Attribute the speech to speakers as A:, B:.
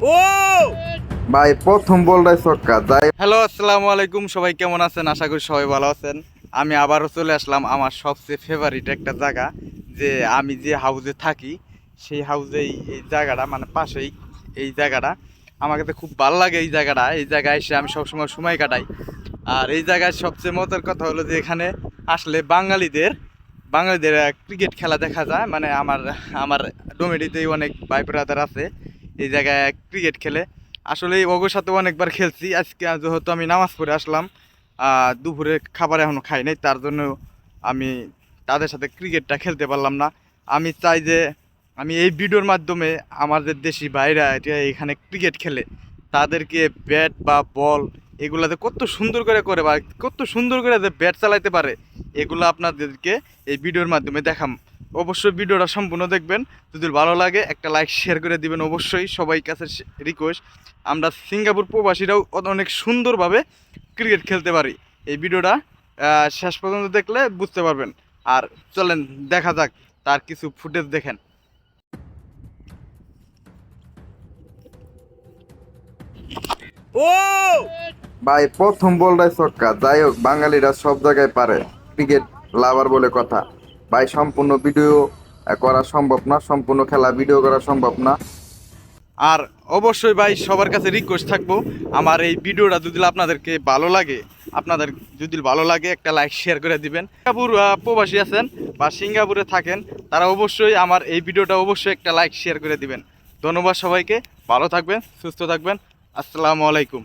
A: ও!
B: ভাই প্রথম বলটাই ছক্কা যাই
A: হ্যালো আসসালামু আলাইকুম। সবাই কেমন আছেন? আশা করি সবাই ভালো আছেন। আমি আবারও চলে আসলাম আমার সবচেয়ে ফেভারিট একটা জায়গা যে আমি যে হাউসে থাকি সেই হাউসেই এই জায়গাটা মানে পাশেই এই জায়গাটা। আমাকে তো খুব ভালো লাগে এই জায়গাটা। এই জায়গায় এসে আমি সবসময় সময় কাটাই। আর এই জায়গায় সবচেয়ে মজার কথা হলো যে এখানে আসলে বাঙালিদের বাঙালিদের ক্রিকেট খেলা দেখা যায়। মানে আমার আমার ডোমেডিতেই অনেক ভাই ব্রাদার আছে। এই জায়গায় ক্রিকেট খেলে। আসলে ওগোর সাথে অনেকবার খেলছি। আজকে যেহেতু আমি নামাজ পড়ে আসলাম দুপুরে খাবার এখনও খাই নাই, তার জন্য আমি তাদের সাথে ক্রিকেটটা খেলতে পারলাম না। আমি চাই যে আমি এই ভিডিওর মাধ্যমে আমাদের দেশি ভাইরা এটা এখানে ক্রিকেট খেলে, তাদেরকে ব্যাট বা বল এগুলাতে কত সুন্দর করে করে বা কত সুন্দর করে যে ব্যাট চালাইতে পারে, এগুলো আপনাদেরকে এই ভিডিওর মাধ্যমে দেখাম। অবশ্যই ভিডিওটা সম্পূর্ণ দেখবেন। যদি ভালো লাগে, একটা লাইক শেয়ার করে দিবেন অবশ্যই। সবাই কাছে রিকোয়েস্ট আমরা সিঙ্গাপুর প্রবাসীরাও অনেক সুন্দরভাবে ক্রিকেট খেলতে পারি। এই ভিডিওটা শেষ পর্যন্ত দেখলে বুঝতে পারবেন। আর চলেন, দেখা যাক, তার কিছু ফুটেজ দেখেন। ও!
B: ভাই, প্রথম বলটাই ছক্কা যাই হোক, বাঙালিরা সব জায়গায় পারে। ক্রিকেট লাভার বলে কথা। ভাই, সম্পূর্ণ ভিডিও করা সম্ভব না। সম্পূর্ণ খেলা ভিডিও করা সম্ভব না।
A: আর অবশ্যই ভাই, সবার কাছে রিকোয়েস্ট থাকব, আমার এই ভিডিওটা যদি আপনাদেরকে ভালো লাগে, আপনাদের যদি ভালো লাগে, একটা লাইক শেয়ার করে দিবেন। সিঙ্গাপুর প্রবাসী আছেন বা সিঙ্গাপুরে থাকেন, তারা অবশ্যই আমার এই ভিডিওটা অবশ্যই একটা লাইক শেয়ার করে দিবেন। ধন্যবাদ সবাইকে। ভালো থাকবেন, সুস্থ থাকবেন। আসসালামু আলাইকুম।